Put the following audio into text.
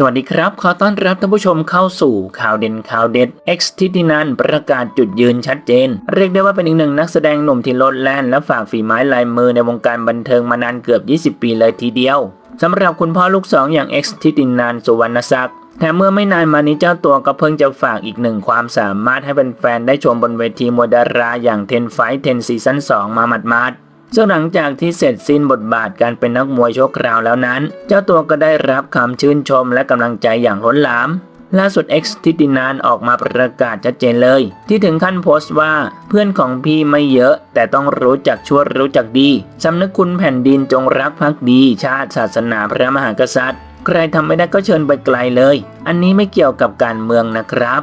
สวัสดีครับ ขอต้อนรับท่านผู้ชมเข้าสู่ข่าวเด่นข่าวเด็ด X ทิตินันประกาศจุดยืนชัดเจน เรียกได้ว่าเป็นอีกหนึ่งนักแสดงหนุ่มที่ลดแล่นและฝากฝีไม้ลายมือในวงการบันเทิงมานานเกือบ 20 ปีเลยทีเดียวสำหรับคุณพ่อลูกสองอย่าง X ทิตินันสุวรรณศักดิ์แถมเมื่อไม่นานมานี้เจ้าตัวก็เพิ่งจะฝากอีกหนึ่งความสามารถให้แฟนๆได้ชมบนเวทีมวยดาราอย่างเทนไฟเทนซีซั่น2มาหมาดๆ ซึ่งหลังจากที่เสร็จสิ้นบทบาทการเป็นนักมวยชั่วคราวแล้วนั้น เจ้าตัวก็ได้รับคำชื่นชมและกำลังใจอย่างล้นหลามล่าสุด X ทิตินานออกมาประกาศชัดเจนเลย ที่ถึงขั้นโพสต์ว่าเพื่อนของพี่ไม่เยอะ แต่ต้องรู้จักชั่วรู้จักดีสำนึกคุณแผ่นดินจงรักภักดี ชาติศาสนาพระมหากษัตริย์ ใครทำไม่ได้ก็เชิญไปไกลเลย อันนี้ไม่เกี่ยวกับการเมืองนะครับ